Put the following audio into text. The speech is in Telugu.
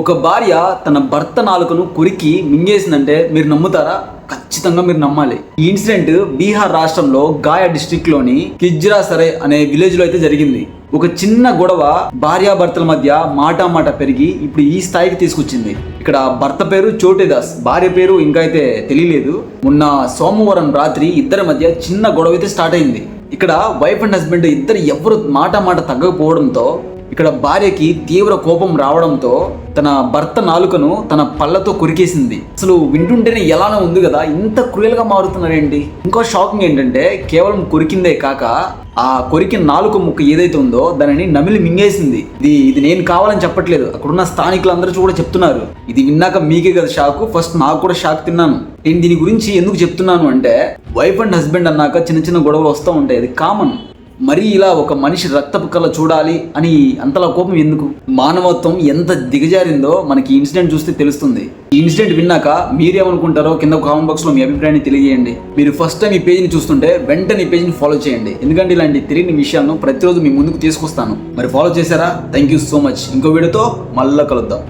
ఒక భార్య తన భర్త నాలుకను కొరికి మింగేసిందంటే మీరు నమ్ముతారా? ఖచ్చితంగా మీరు నమ్మాలి. ఈ ఇన్సిడెంట్ బీహార్ రాష్ట్రంలో గాయా డిస్ట్రిక్ట్లోని కిజ్రా సరే అనే విలేజ్లో అయితే జరిగింది. ఒక చిన్న గొడవ భార్యాభర్తల మధ్య మాట మాట పెరిగి ఇప్పుడు ఈ స్థాయికి తీసుకొచ్చింది. ఇక్కడ భర్త పేరు చోటేదాస్ భార్య పేరు ఇంకా అయితే తెలియలేదు. మొన్న సోమవారం రాత్రి ఇద్దరి మధ్య చిన్న గొడవ అయితే స్టార్ట్ అయింది. ఇక్కడ వైఫ్ అండ్ హస్బెండ్ ఇద్దరు ఎవరు మాట మాట తగ్గకపోవడంతో ఇక్కడ భార్యకి తీవ్ర కోపం రావడంతో తన భర్త నాలుకను తన పళ్ళతో కొరికేసింది. అసలు వింటుంటేనే ఎలానో ఉంది కదా ఇంత క్రూయల్గా మారుతున్నారేంటి ఇంకో షాకింగ్ ఏంటంటే కేవలం కొరికిందే కాక ఆ కొరికిన నాలుక ముక్క ఏదైతే ఉందో దానిని నమిలి మింగేసింది. ఇది ఇది నేను కావాలని చెప్పట్లేదు. అక్కడున్న స్థానికులందరూ కూడా చెప్తున్నారు. ఇది విన్నాక మీకే కదా షాక్ ఫస్ట్ నాకు కూడా షాక్ తిన్నాను. నేను దీని గురించి ఎందుకు చెప్తున్నాను అంటే వైఫ్ అండ్ హస్బెండ్ అన్నాక చిన్న చిన్న గొడవలు వస్తూ ఉంటాయి. అది కామన్. మరి ఇలా ఒక మనిషి రక్తపు కళ చూడాలి అని అంతలా కోపం ఎందుకు? మానవత్వం ఎంత దిగజారిందో మనకి ఈ ఇన్సిడెంట్ చూస్తే తెలుస్తుంది. ఈ ఇన్సిడెంట్ విన్నాక మీరేమనుకుంటారో కింద కామెంట్ బాక్స్లో మీ అభిప్రాయాన్ని తెలియజేయండి. మీరు ఫస్ట్ టైం ఈ పేజ్ని చూస్తుంటే వెంటనే ఈ పేజ్ని ఫాలో చేయండి. ఎందుకంటే ఇలాంటి తెలియని విషయాలను ప్రతిరోజు మీ ముందుకు తీసుకొస్తాను. మరి ఫాలో చేశారా? థ్యాంక్ యూ సో మచ్ ఇంకో వీడియోతో మళ్ళీ కలుద్దాం.